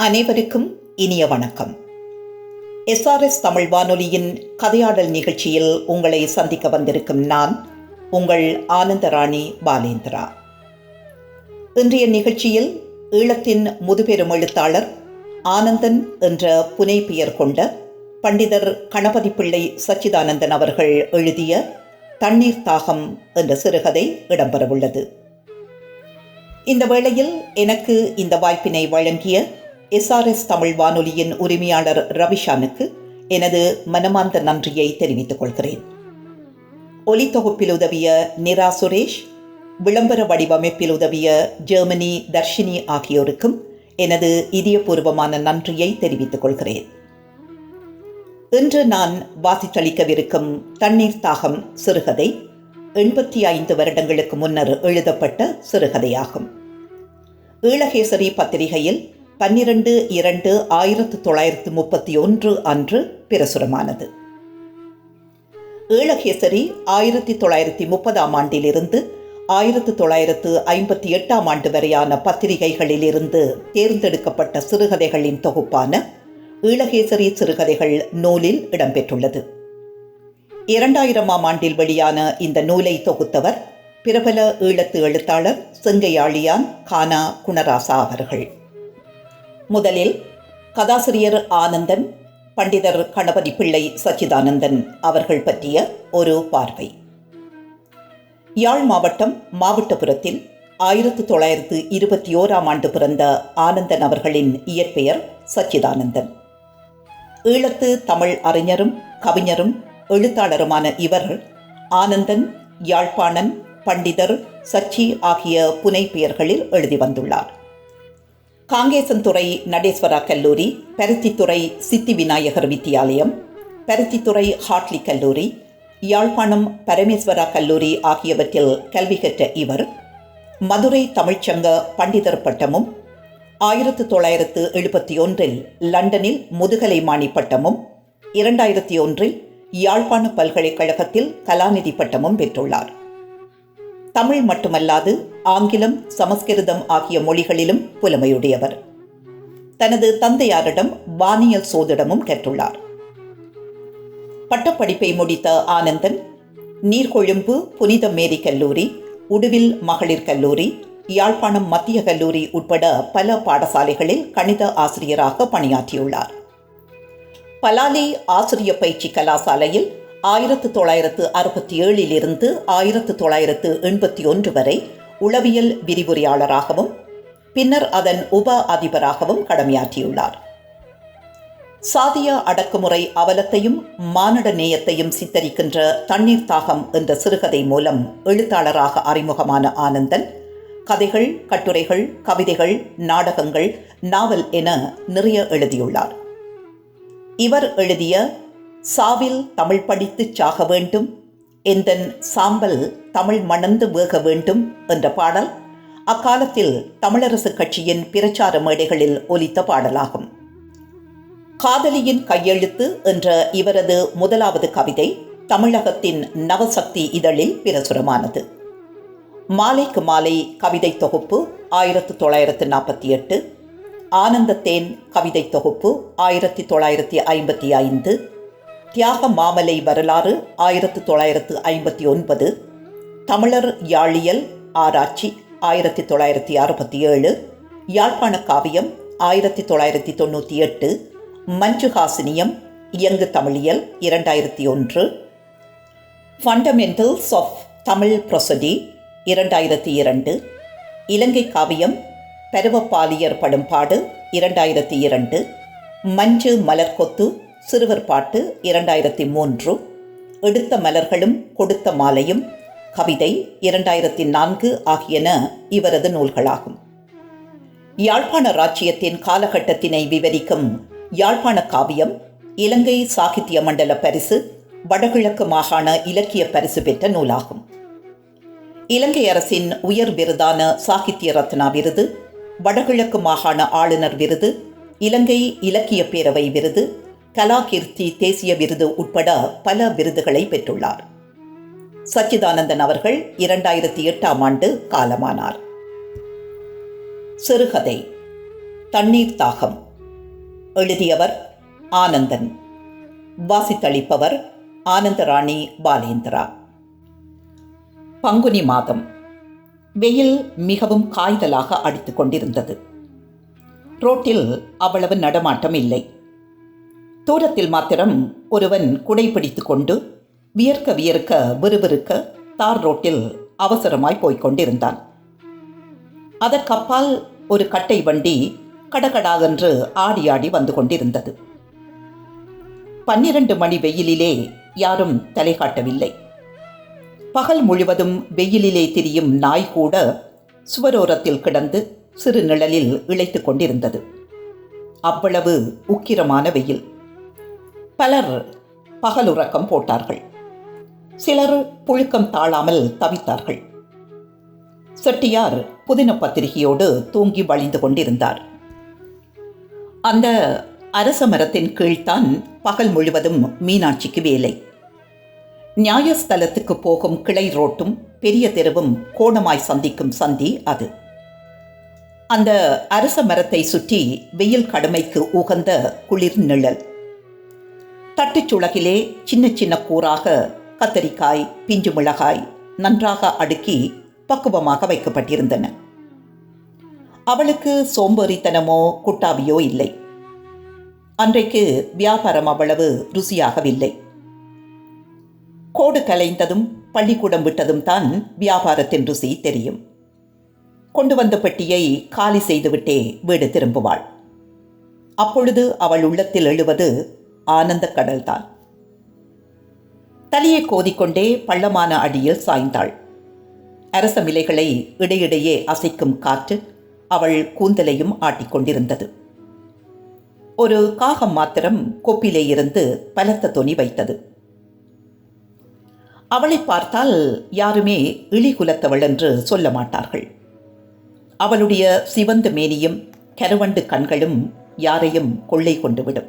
அனைவருக்கும் இனிய வணக்கம். எஸ்ஆர்எஸ் தமிழ் வானொலியின் கதையாடல் நிகழ்ச்சியில் உங்களை சந்திக்க வந்திருக்கும் நான் உங்கள் ஆனந்தராணி பாலேந்திரா. இன்றைய நிகழ்ச்சியில் ஈழத்தின் முதுபெரும் எழுத்தாளர் ஆனந்தன் என்ற புனைப்பெயர் பெயர் கொண்ட பண்டிதர் கணபதி பிள்ளை சச்சிதானந்தன் அவர்கள் எழுதிய தண்ணீர் தாகம் என்ற சிறுகதை இடம்பெறவுள்ளது. இந்த வேளையில் எனக்கு இந்த வாய்ப்பினை வழங்கிய எஸ்ஆர்எஸ் தமிழ் வானொலியின் உரிமையாளர் ரவிஷானுக்கு எனது மனமார்ந்த நன்றியை தெரிவித்துக் கொள்கிறேன். ஒலித்தொகுப்பில் உதவிய நிரா சுரேஷ் விளம்பர வடிவமைப்பில் உதவிய ஜெர்மனி தர்ஷினி ஆகியோருக்கும் எனது இதயபூர்வமான நன்றியை தெரிவித்துக் கொள்கிறேன். இன்று நான் வாசித்தளிக்கவிருக்கும் தண்ணீர் தாகம் சிறுகதை எண்பத்தி ஐந்து வருடங்களுக்கு முன்னர் எழுதப்பட்ட சிறுகதையாகும். ஈழகேசரி பத்திரிகையில் பன்னிரண்டு இரண்டு ஆயிரத்து தொள்ளாயிரத்து முப்பத்தி ஒன்று அன்று பிரசுரமானது. ஏழகேசரி ஆயிரத்தி தொள்ளாயிரத்தி முப்பதாம் ஆண்டிலிருந்து ஆயிரத்து தொள்ளாயிரத்து ஐம்பத்தி எட்டாம் ஆண்டு வரையான பத்திரிகைகளிலிருந்து தேர்ந்தெடுக்கப்பட்ட சிறுகதைகளின் தொகுப்பான ஈழகேசரி சிறுகதைகள் நூலில் இடம்பெற்றுள்ளது. இரண்டாயிரமாம் ஆண்டில் வெளியான இந்த நூலை தொகுத்தவர் பிரபல ஈழத்து எழுத்தாளர் செங்கையாளியான் கானா குணராசா அவர்கள். முதலில் கதாசிரியர் ஆனந்தன் பண்டிதர் கணபதி பிள்ளை சச்சிதானந்தன் அவர்கள் பற்றிய ஒரு பார்வை. யாழ் மாவட்டம் மாவட்டபுரத்தில் ஆயிரத்து தொள்ளாயிரத்து இருபத்தி ஓராம் ஆண்டு பிறந்த ஆனந்தன் அவர்களின் இயற்பெயர் சச்சிதானந்தன். ஈழத்து தமிழ் அறிஞரும் கவிஞரும் எழுத்தாளருமான இவர் ஆனந்தன் யாழ்ப்பாணன் பண்டிதர் சச்சி ஆகிய புனை பெயர்களில் எழுதி வந்துள்ளார். காங்கேசன்துறை நடேஸ்வரா கல்லூரி பருத்தித்துறை சித்தி விநாயகர் வித்தியாலயம் பருத்தித்துறை ஹாட்லி கல்லூரி யாழ்ப்பாணம் பரமேஸ்வரா கல்லூரி ஆகியவற்றில் கல்வி கற்ற இவர் மதுரை தமிழ்ச்சங்க பண்டிதர் பட்டமும் ஆயிரத்து தொள்ளாயிரத்து எழுபத்தி ஒன்றில் லண்டனில் முதுகலை மாணி பட்டமும் இரண்டாயிரத்தி ஒன்றில் யாழ்ப்பாண பல்கலைக்கழகத்தில் கலாநிதி பட்டமும் பெற்றுள்ளார். தமிழ் மட்டுமல்லாது ஆங்கிலம் சமஸ்கிருதம் ஆகிய மொழிகளிலும் புலமையுடையவர். தனது தந்தையாரிடம் வானியல் சோதிடமும் கற்றுள்ளார். பட்டப்படிப்பை முடித்த ஆனந்தன் நீர்கொழும்பு புனித மேரி கல்லூரி உடுவில் மகளிர் கல்லூரி யாழ்ப்பாணம் மத்திய கல்லூரி உட்பட பல பாடசாலைகளில் கணித ஆசிரியராக பணியாற்றியுள்ளார். பலாலி ஆசிரிய பயிற்சி கலாசாலையில் ஆயிரத்து தொள்ளாயிரத்து அறுபத்தி ஏழிலிருந்து ஆயிரத்து தொள்ளாயிரத்து எண்பத்தி ஒன்று வரை உளவியல் விரிவுரையாளராகவும் பின்னர் அதன் உப அதிபராகவும் கடமையாற்றியுள்ளார். சாதிய அடக்குமுறை அவலத்தையும் மானிட நேயத்தையும் சித்தரிக்கின்ற தண்ணீர் தாகம் என்ற சிறுகதை மூலம் எழுத்தாளராக அறிமுகமான ஆனந்தன் கதைகள் கட்டுரைகள் கவிதைகள் நாடகங்கள் நாவல் என நிறைய எழுதியுள்ளார். இவர் எழுதிய சாவில் தமிழ் படித்து சாக வேண்டும் எந்தன் சாம்பல் தமிழ் மணந்து வேக வேண்டும் என்ற பாடல் அக்காலத்தில் தமிழரசு கட்சியின் பிரச்சார மேடைகளில் ஒலித்த பாடலாகும். காதலியின் கையெழுத்து என்ற இவரது முதலாவது கவிதை தமிழகத்தின் நவசக்தி இதழில் பிரசுரமானது. மாலைக்கு மாலை கவிதை தொகுப்பு ஆயிரத்து தொள்ளாயிரத்து நாற்பத்தி எட்டு ஆனந்தத்தேன் கவிதை தொகுப்பு ஆயிரத்தி தொள்ளாயிரத்தி ஐம்பத்தி ஐந்து தியாக மாமலை வரலாறு ஆயிரத்து தொள்ளாயிரத்து ஐம்பத்தி ஒன்பது. தமிழர் யாழியல் ஆராய்ச்சி ஆயிரத்தி தொள்ளாயிரத்தி அறுபத்தி ஏழு. யாழ்ப்பாண காவியம் ஆயிரத்தி தொள்ளாயிரத்தி தொண்ணூற்றி எட்டு. மஞ்சுஹாசினியம் இயங்கு தமிழியல் இரண்டாயிரத்தி ஒன்று. ஃபண்டமெண்டல்ஸ் ஆஃப் தமிழ் ப்ரொசடி இரண்டாயிரத்தி இரண்டு. இலங்கை காவியம் பருவப்பாலியர் படும்பாடு இரண்டாயிரத்தி இரண்டு. மஞ்சு மலர்கொத்து சிறுவர் பாட்டு இரண்டாயிரத்தி மூன்று. எடுத்த மலர்களும் கொடுத்த மாலையும் கவிதை இரண்டாயிரத்தி நான்கு ஆகியன இவரது நூல்களாகும். யாழ்ப்பாண ராச்சியத்தின் காலகட்டத்தினை விவரிக்கும் யாழ்ப்பாண காவியம் இலங்கை சாகித்ய மண்டல பரிசு வடகிழக்கு மாகாண இலக்கிய பரிசு பெற்ற நூலாகும். இலங்கை அரசின் உயர் விருதான சாகித்ய ரத்னா விருது வடகிழக்கு மாகாண ஆளுநர் விருது இலங்கை இலக்கிய பேரவை விருது கலாகீர்த்தி தேசிய விருது உட்பட பல விருதுகளை பெற்றுள்ளார். சச்சிதானந்தன் அவர்கள் இரண்டாயிரத்தி எட்டாம் ஆண்டு காலமானார். சிறுகதை தண்ணீர் தாகம். எழுதியவர் ஆனந்தன். வாசித்தளிப்பவர் ஆனந்தராணி பாலேந்திரா. பங்குனி மாதம். வெயில் மிகவும் காய்தலாக அடித்துக் கொண்டிருந்தது. ரோட்டில் அவ்வளவு நடமாட்டம் இல்லை. தூரத்தில் மாத்திரம் ஒருவன் குடைப்பிடித்து கொண்டு வியர்க்க வியர்க்க விறுவிறுக்க தார் ரோட்டில் அவசரமாய் போய்க் கொண்டிருந்தான். அதற்கப்பால் ஒரு கட்டை வண்டி கடகடாவென்று ஆடி ஆடி வந்து கொண்டிருந்தது. பன்னிரண்டு மணி வெயிலிலே யாரும் தலை காட்டவில்லை. பகல் முழுவதும் வெயிலிலே திரியும் நாய் கூட சுவரோரத்தில் கிடந்து சிறு நிழலில் இழைத்துக் கொண்டிருந்தது. அவ்வளவு உக்கிரமான வெயில். பலர் பகலுறக்கம் போட்டார்கள். சிலர் புழுக்கம் தாழாமல் தவித்தார்கள். செட்டியார் புதின பத்திரிகையோடு தூங்கி வழிந்து கொண்டிருந்தார். அந்த அரச மரத்தின் கீழ்தான் பகல் முழுவதும் மீனாட்சிக்கு வேலை. நியாயஸ்தலத்துக்கு போகும் கிளை ரோட்டும் பெரிய தெருவும் கோணமாய் சந்திக்கும் சந்தி அது. அந்த அரச மரத்தை சுற்றி வெயில் கடுமைக்கு உகந்த குளிர் நிழல். தட்டுச்சுளகிலே சின்ன சின்ன கூறாக கத்தரிக்காய் பிஞ்சு மிளகாய் நன்றாக அடுக்கி பக்குவமாக வைக்கப்பட்டிருந்தன. அவளுக்கு சோம்பேறித்தனமோ குட்டாவியோ இல்லை. அன்றைக்கு வியாபாரம் அவ்வளவு ருசியாகவில்லை. கோடு கலைந்ததும் பள்ளிக்கூடம் விட்டதும் தான் வியாபாரத்தின் ருசி தெரியும். கொண்டு வந்த பெட்டியை காலி செய்துவிட்டே வீடு திரும்புவாள். அப்பொழுது அவள் உள்ளத்தில் எழுவது ஆனந்த கடல்தான் தலையை கோதிக்கொண்டே பள்ளமான அடியில் சாய்ந்தாள். அரச மிலைகளை இடையிடையே அசைக்கும் காற்று அவள் கூந்தலையும் ஆட்டிக்கொண்டிருந்தது. ஒரு காகம் மாத்திரம் கொப்பிலே இருந்து பலத்த தொனி வைத்தது. அவளை பார்த்தால் யாருமே இழிகுலத்தவள் என்று சொல்ல மாட்டார்கள். அவளுடைய சிவந்த மேனியும் கருவண்டு கண்களும் யாரையும் கொள்ளை கொண்டுவிடும்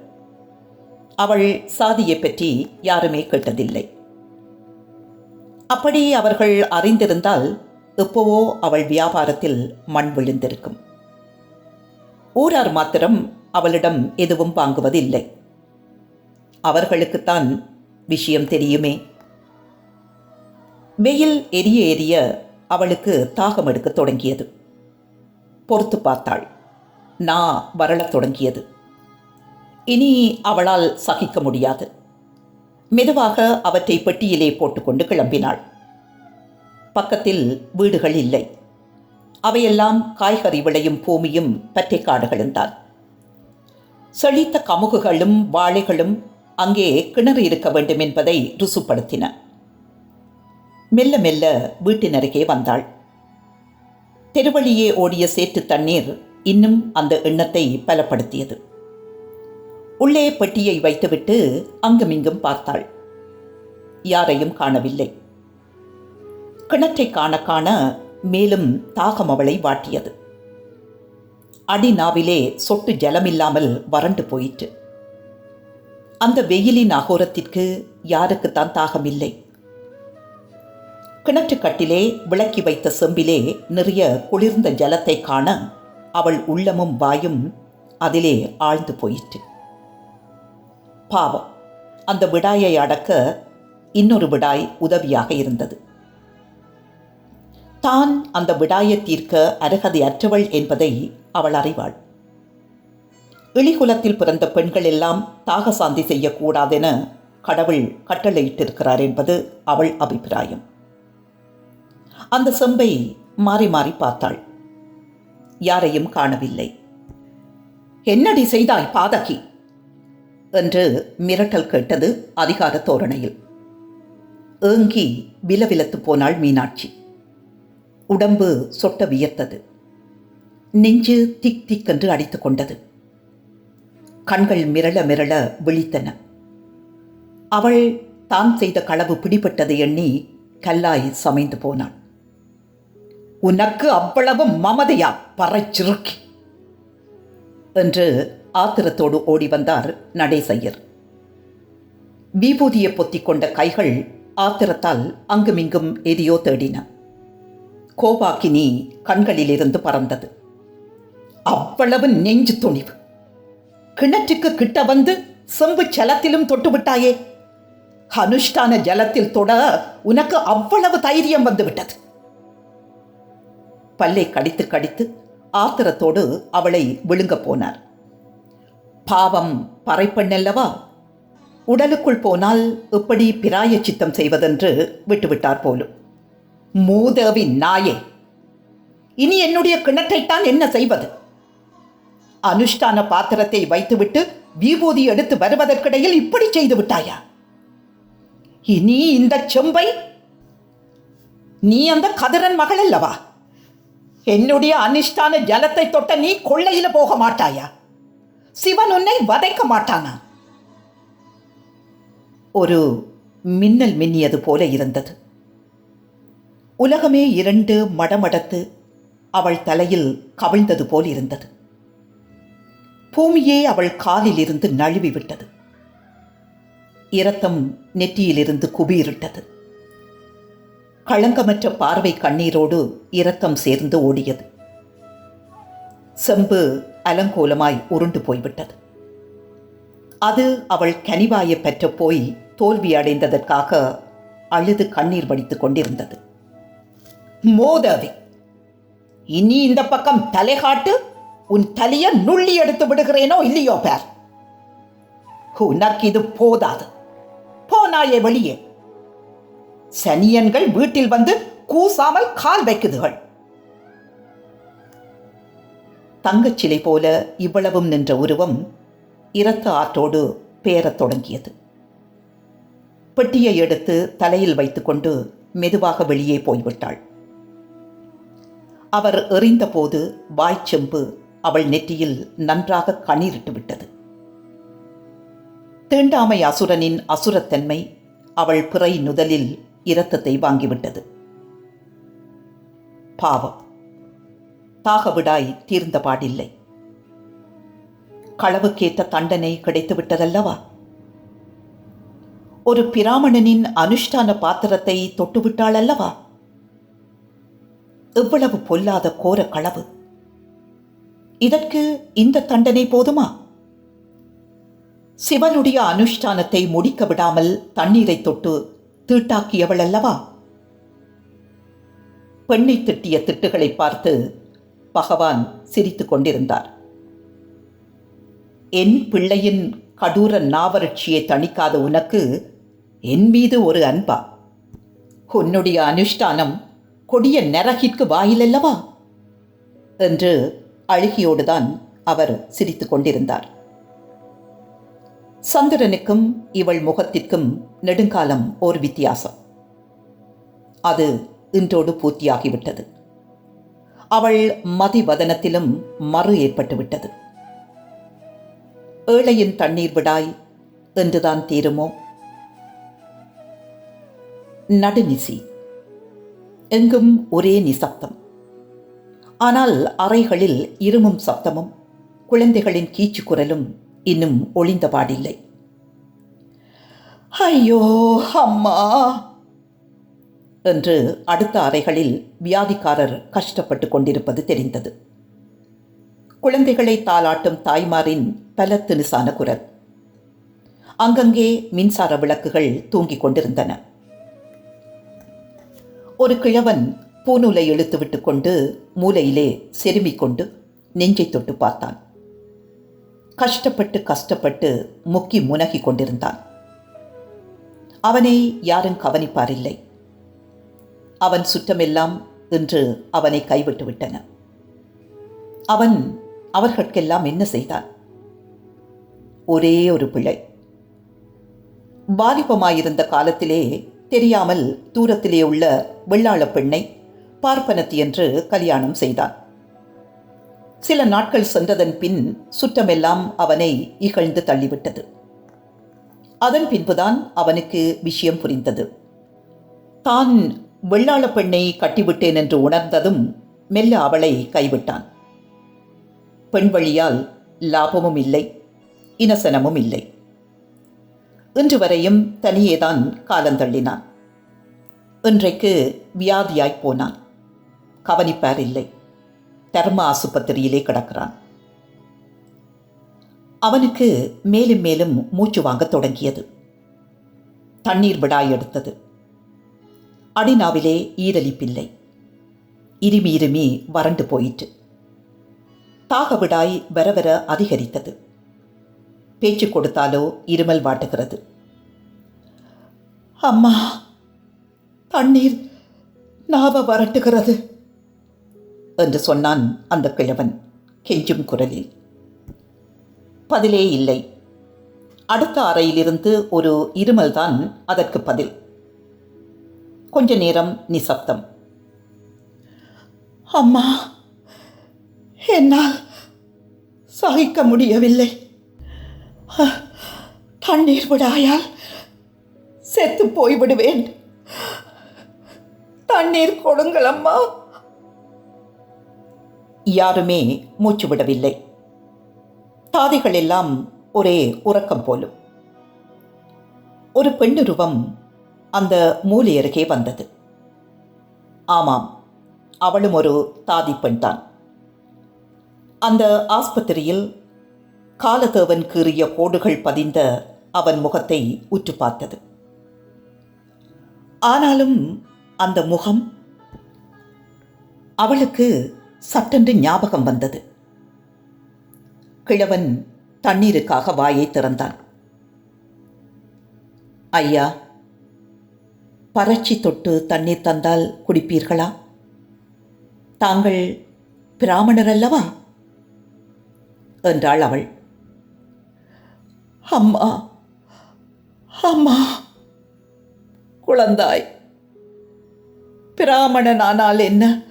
அவள் சாதியை பற்றி யாருமே கேட்டதில்லை. அப்படி அவர்கள் அறிந்திருந்தால் எப்போவோ அவள் வியாபாரத்தில் மண் விழுந்திருக்கும். ஊரார் மாத்திரம் அவளிடம் எதுவும் வாங்குவதில்லை. அவர்களுக்குத்தான் விஷயம் தெரியுமே. வெயில் எரிய எரிய அவளுக்கு தாகம் எடுக்கத் தொடங்கியது. பொறுத்து பார்த்தாள். நா வரளத் தொடங்கியது. இனி அவளால் சகிக்க முடியாது. மெதுவாக அவற்றை பெட்டியிலே போட்டுக்கொண்டு கிளம்பினாள். பக்கத்தில் வீடுகள் இல்லை. அவையெல்லாம் காய்கறி விளையும் பூமியும் பற்றை காடுகளும் தான் செழித்த கமுகுகளும் வாழைகளும் அங்கே கிணறு இருக்க வேண்டும் என்பதை ருசுப்படுத்தின. மெல்ல மெல்ல வீட்டினருகே வந்தாள். தெருவழியே ஓடிய சேற்று தண்ணீர் இன்னும் அந்த எண்ணத்தை பலப்படுத்தியது. உள்ளே பெட்டியை வைத்துவிட்டு அங்குமிங்கும் பார்த்தாள். யாரையும் காணவில்லை. கிணற்றை காண காண மேலும் தாகம் அவளை வாட்டியது. அடிநாவிலே சொட்டு ஜலமில்லாமல் வறண்டு போயிற்று. அந்த வெயிலின் அகோரத்திற்கு யாருக்குத்தான் தாகமில்லை. கிணற்றுக்கட்டிலே விளக்கி வைத்த செம்பிலே நிறைய குளிர்ந்த ஜலத்தை காண அவள் உள்ளமும் வாயும் அதிலே ஆழ்ந்து போயிற்று. பாவம். அந்த விடாயை அடக்க இன்னொரு விடாய் உதவியாக இருந்தது. தான் அந்த விடாயை தீர்க்க அருகதை அற்றவள் என்பதை அவள் அறிவாள். இழிகுலத்தில் பிறந்த பெண்கள் எல்லாம் தாக சாந்தி செய்யக்கூடாதென கடவுள் கட்டளையிட்டிருக்கிறார் என்பது அவள் அபிப்பிராயம். அந்த செம்பை மாறி மாறி பார்த்தாள். யாரையும் காணவில்லை. என்னடி செய்தாய் பாதகி? என்று மிரட்டல் கேட்டது அதிகார தோரணையில். ஏங்கி விலவிலத்து போனாள் மீனாட்சி. உடம்பு சொட்ட வியர்த்தது. நெஞ்சு திக் திக்கென்று அடித்து கொண்டது. கண்கள் மிரள மிரள விழித்தன. அவள் தான் செய்த களவு பிடிபட்டதை எண்ணி கல்லாய் சமைந்து போனாள். உனக்கு அவ்வளவு மமதையா பறைச்சிறுக்கி என்று ஆத்திரத்தோடு ஓடி வந்தார் நடேசையர். விபூதியை பொத்திக் கொண்ட கைகள் ஆத்திரத்தால் அங்குமிங்கும் எதையோ தேடின. கோபாக்கினி கண்களிலிருந்து பறந்தது. அவ்வளவு நெஞ்சு துணிவு. கிணற்றுக்கு கிட்ட வந்து செம்பு ஜலத்திலும் தொட்டு விட்டாயே அனுஷ்டான ஜலத்தில் தொட உனக்கு அவ்வளவு தைரியம் வந்துவிட்டது. பல்லை கடித்து கடித்து ஆத்திரத்தோடு அவளை விழுங்கப் போனார். பாவம் பறைப்பெண்ணல்லவா? உடலுக்குள் போனால் எப்படி பிராய சித்தம் செய்வதென்று விட்டுவிட்டார் போலும். மூதேவி நாயே இனி என்னுடைய கிணற்றைத்தான் என்ன செய்வது? அனுஷ்டான பாத்திரத்தை வைத்துவிட்டு விபூதி எடுத்து வருவதற்கிடையில் இப்படி செய்து விட்டாயா? இனி இந்த செம்பை நீ அந்த கதிரன் மகள் அல்லவா என்னுடைய அனுஷ்டான ஜலத்தை தொட்ட நீ கொள்ளையில போக மாட்டாயா? சிவன் உன்னை வதைக்க மாட்டானா? ஒரு மின்னல் மின்னியது போல இருந்தது. உலகமே இரண்டு மடமடத்து அவள் தலையில் கவிழ்ந்தது போல் இருந்தது. பூமியே அவள் காலிலிருந்து நழுவி விட்டது இரத்தம் நெற்றியிலிருந்து குபீரிட்டது. களங்கமற்ற பார்வை கண்ணீரோடு இரத்தம் சேர்ந்து ஓடியது. செம்பு அலங்கோலமாய் உருண்டு போய்விட்டது. அது அவள் கனிவாய பெற்ற போய் தோல்வி அடைந்ததற்காக அழுது கண்ணீர் வடித்துக் கொண்டிருந்தது. மோதவி இனி இந்த பக்கம் தலை காட்டு உன் தலைய நுள்ளி எடுத்து விடுகிறேனோ இல்லையோ பேர். உனக்கு இது போதாது. போனாயே வெளியே. சனியன்கள் வீட்டில் வந்து கூசாமல் கால் வைக்குதுகள். தங்கச் சிலை போல இவ்வளவும் நின்ற உருவம் இரத்த ஆற்றோடு பேரத் தொடங்கியது. பெட்டியை எடுத்து தலையில் வைத்துக்கொண்டு மெதுவாக வெளியே போய்விட்டாள். அவர் எறிந்தபோது வாய்ச்செம்பு அவள் நெற்றியில் நன்றாக கண்ணீரிட்டு விட்டது. தீண்டாமை அசுரனின் அசுரத்தன்மை அவள் பிறை நுதலில் இரத்தத்தை வாங்கிவிட்டது. பாவம். தாகவிடாய் தீர்ந்த பாடில்லை. களவுக்கேற்ற தண்டனை கிடைத்துவிட்டதல்லவா? ஒரு பிராமணனின் அனுஷ்டான பாத்திரத்தை தொட்டுவிட்டாள் அல்லவா எவ்வளவு பொல்லாத கோர களவு. இதற்கு இந்த தண்டனை போதுமா? சிவனுடைய அனுஷ்டானத்தை முடிக்க விடாமல் தண்ணீரை தொட்டு தீட்டாக்கியவள் அல்லவா பெண்ணை திட்டிய திட்டுகளை பார்த்து பகவான் சிரித்துக் கொண்டிருந்தார். என் பிள்ளையின் கடூர நாவரட்சியை தணிக்காத உனக்கு என் மீது ஒரு அன்பா? உன்னுடைய அனுஷ்டானம் கொடிய நரகிற்கு வாயிலல்லவா? என்று அழுகியோடுதான் அவர் சிரித்துக் கொண்டிருந்தார். சந்திரனுக்கும் இவள் முகத்திற்கும் நெடுங்காலம் ஓர் வித்தியாசம். அது இன்றோடு பூர்த்தியாகிவிட்டது. அவள் மதிவதனத்திலும் மறு ஏற்பட்டுவிட்டது. ஏழையின் தண்ணீர் விடாய் என்றுதான் தீருமோ? நடுநிசி. எங்கும் ஒரே நிசப்தம். ஆனால் அறைகளில் இருமும் சப்தமும் குழந்தைகளின் கீச்சு குரலும் இன்னும் ஒளிந்தபாடில்லை. ஐயோ அம்மா! என்று அடுத்த அறைகளில் வியாதிக்காரர் கஷ்டப்பட்டு கொண்டிருப்பது தெரிந்தது. குழந்தைகளை தாளாட்டும் தாய்மாரின் பல தினுசான குரல். அங்கங்கே மின்சார விளக்குகள் தூங்கிக் கொண்டிருந்தன. ஒரு கிழவன் பூநூலை இழுத்துவிட்டு கொண்டு மூலையிலே செருமிக் கொண்டு நெஞ்சை தொட்டு பார்த்தான். கஷ்டப்பட்டு கஷ்டப்பட்டு முக்கி முனகி கொண்டிருந்தான். அவனை யாரும் கவனிப்பாரில்லை. அவன் சுற்றமெல்லாம் இன்று அவனை கைவிட்டு விட்டன. அவன் அவர்களுக்கெல்லாம் என்ன செய்தான்? ஒரே ஒரு பிழை வாலிபமாயிருந்த காலத்திலே தெரியாமல் தூரத்திலே உள்ள வெள்ளாள பெண்ணை பார்ப்பனத்தி என்று கல்யாணம் செய்தான். சில நாட்கள் சென்றதன் பின் சுற்றமெல்லாம் அவனை இகழ்ந்து தள்ளிவிட்டது. அதன் பின்புதான் அவனுக்கு விஷயம் புரிந்தது. தான் வெள்ளாள பெண்ணை கட்டிவிட்டேன் என்று உணர்ந்ததும் மெல்ல அவளை கைவிட்டான். பெண் வழியால் லாபமும் இல்லை இனசனமும் இல்லை. இன்று வரையும் தனியேதான் காலந்தள்ளினான் இன்றைக்கு வியாதியாய் போனான். கவனிப்பார் இல்லை. தர்ம ஆசுபத்திரியிலே கிடக்கிறான். அவனுக்கு மேலும் மேலும் மூச்சு வாங்கத் தொடங்கியது. தண்ணீர் விடாய் எடுத்தது. அடிநாவிலே ஈரலிப்பில்லை. இருமி இருமி வறண்டு போயிற்று. தாக விடாய் வர வர அதிகரித்தது. பேச்சு கொடுத்தாலோ இருமல் வாட்டுகிறது. அம்மா தண்ணீர் நாவ வரட்டுகிறது என்று சொன்னான் அந்த கிழவன் கெஞ்சும் குரலில். பதிலே இல்லை. அடுத்த அறையிலிருந்து ஒரு இருமல்தான் அதற்கு பதில். கொஞ்ச நேரம் நிசப்தம் அம்மா என்னால் சகிக்க முடியவில்லை. தண்ணீர் விடாயால் செத்து போய்விடுவேன். தண்ணீர் கொடுங்கள் அம்மா. யாருமே மூச்சு விடவில்லை. தாதிகள் எல்லாம் ஒரே உறக்கம் போலும். ஒரு பெண்ணுருவம் அந்த மூலி அருகே வந்தது. ஆமாம் அவளும் ஒரு தாதி பெண்தான் அந்த ஆஸ்பத்திரியில் காலதேவன் கீறிய கோடுகள் பதிந்த அவன் முகத்தை உற்று பார்த்தது. ஆனாலும் அந்த முகம் அவளுக்கு சட்டென்று ஞாபகம் வந்தது. கிழவன் தண்ணீருக்காக வாயை திறந்தான். ஐயா பறட்சி தொட்டு தண்ணீர் தந்தால் குடிப்பீர்களா? தாங்கள் பிராமணர் அல்லவா? என்றாள் அவள். அம்மா அம்மா குழந்தாய் பிராமணனானால் என்ன?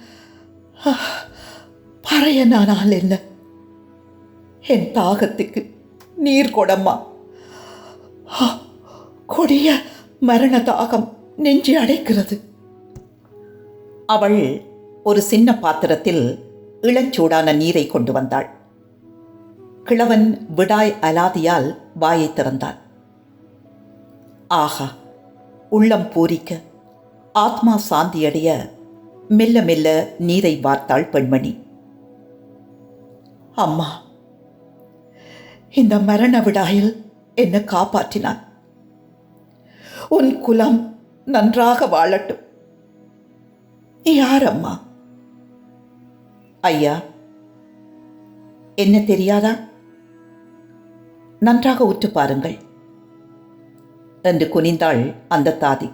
பறையனானால் என்ன? என் தாகத்துக்கு நீர் கொடம்மா. கொடிய மரண தாகம். நெஞ்சு அடைக்கிறது. அவள் ஒரு சின்ன பாத்திரத்தில் இளஞ்சூடான நீரை கொண்டு வந்தாள். கிழவன் விடாய் அலாதியால் வாயை திறந்தான். ஆஹா உள்ளம் பூரிக்க ஆத்மா சாந்தியடைய மெல்ல மெல்ல நீரை வார்த்தாள் பெண்மணி. அம்மா இந்த மரண விடாயில் என்னை காப்பாற்றினான். உன் குலம் நன்றாக வாழட்டும். யார் அம்மா ஐயா என்ன தெரியாதா? நன்றாக உற்று பாருங்கள். என்று குனிந்தாள் அந்த தாதி.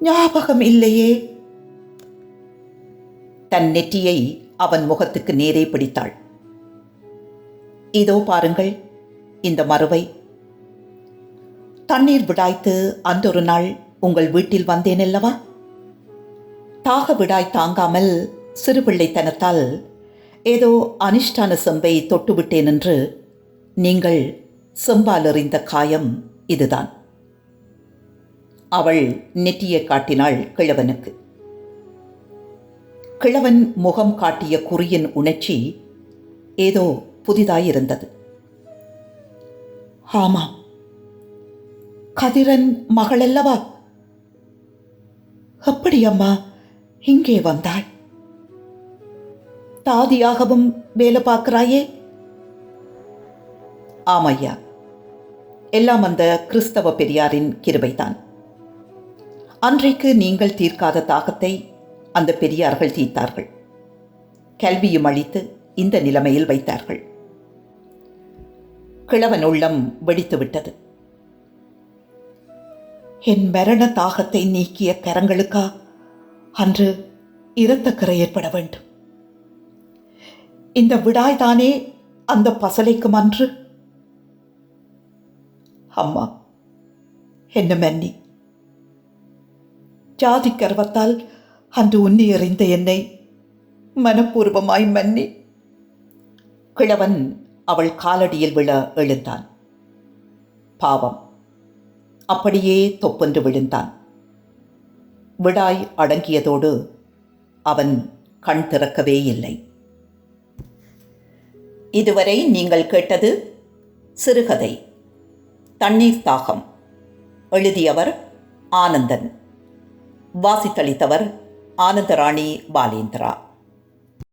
ஞாபகம் இல்லையே. தன் நெற்றியை அவன் முகத்துக்கு நேரே பிடித்தாள். இதோ பாருங்கள் இந்த மறுவை தண்ணீர் விடாய்த்து அன்றொரு நாள் உங்கள் வீட்டில் வந்தேன் அல்லவா? தாக விடாய் தாங்காமல் சிறுபிள்ளைத்தனத்தால் ஏதோ அனிஷ்டான செம்பை தொட்டுவிட்டேன் என்று நீங்கள் செம்பால் எறிந்த காயம் இதுதான். அவள் நெற்றியை காட்டினாள் கிழவனுக்கு. கிழவன் முகம் காட்டிய குறியின் உணர்ச்சி ஏதோ புதிதாயிருந்தது. ஆமாம் கதிரன் மகளல்லவா? அல்லவா அம்மா இங்கே வந்தாள். தாதியாகவும் வேலை பார்க்கிறாயே? ஆமையா எல்லாம் அந்த கிறிஸ்தவ பெரியாரின் கிருபைதான். அன்றைக்கு நீங்கள் தீர்க்காத தாகத்தை அந்த பெரியார்கள் தீர்த்தார்கள். கல்வியும் அளித்து இந்த நிலைமையில் வைத்தார்கள். கிழவன் உள்ளம் வெடித்து விட்டது என் மரண தாகத்தை நீக்கிய கரங்களுக்கா? அன்று இரத்தக்கரை ஏற்பட வேண்டும். இந்த விடாய்தானே அந்த பசலைக்கும் அன்று அம்மா என்ன மன்னி. ஜாதி கர்வத்தால் அன்று உன்னி எறிந்த என்னை மனப்பூர்வமாய் மன்னி. கிழவன் அவள் காலடியில் விழ எழுந்தான். பாவம். அப்படியே தொப்பென்று விழுந்தான். விடாய் அடங்கியதோடு அவன் கண் திறக்கவே இல்லை. இதுவரை நீங்கள் கேட்டது சிறுகதை தண்ணீர் தாகம். எழுதியவர் ஆனந்தன். வாசித்தளித்தவர் ஆனந்தராணி பாலேந்திரா.